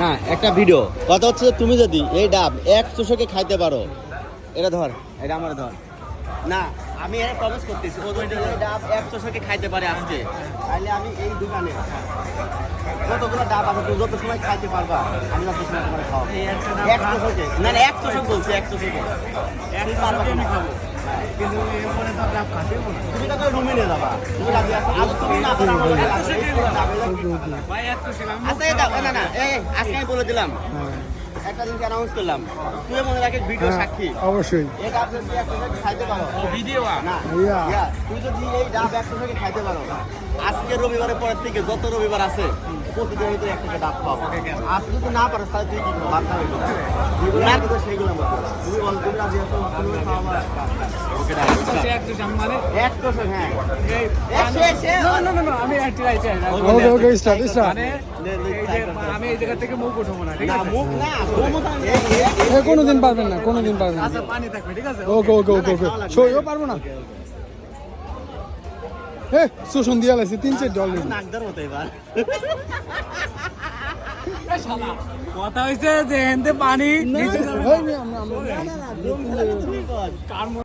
না একটা ভিডিও কথা হচ্ছে তুমি যদি এই ডাব এক চোষকে খাইতে পারো এটা ধর এটা আমার ধর। না আমি এটা প্রমিস করতেছি ও যদি এই ডাব এক চোষকে খাইতে পারে আজকে তাহলে আমি এই দোকানে যতগুলো ডাব আছে তুমি যত সময় খাইতে পারবা আমি তত সময় তোমার খাওয়াবো। এক চোষকে না না এক চোষক বলছি এক চোষকে। এক পারবা চোষকে আমি খাব। কিন্তু এরপরে তো না। তুমি রুমে নিয়ে যাবা। তুমি রাজি আছো? আজ তুমি না আচ্ছা এটা না না এই আজকে আমি বলে দিলাম। একটা জিনিস অ্যানাউন্স করলাম। তুই মনে রাখিস ভিডিও সাক্ষী। অবশ্যই। এই ডাব একটা খাইতে পারো। ভিডিও না তুই যদি এই ডাব একটা থেকে খাইতে পারো? আজকে রবিবারের পরের থেকে যত রবিবার আছে প্রতিদিন একটা করে ডাব আর যদি না পারো তাহলে তুই কি তুমি বল তুমি রাজি আছো? কোনোদিন পারবেন না কোনোদিন পারবেন না। আচ্ছা পানি থাকবে ঠিক আছে? ওকে ওকে ওকে ওকে সইও পারব না। হে শোষণ দিয়া লাগছে তিন নাকদার মতো এবার। কথা হইছে যে হেনতে পানি নিচে যাবে।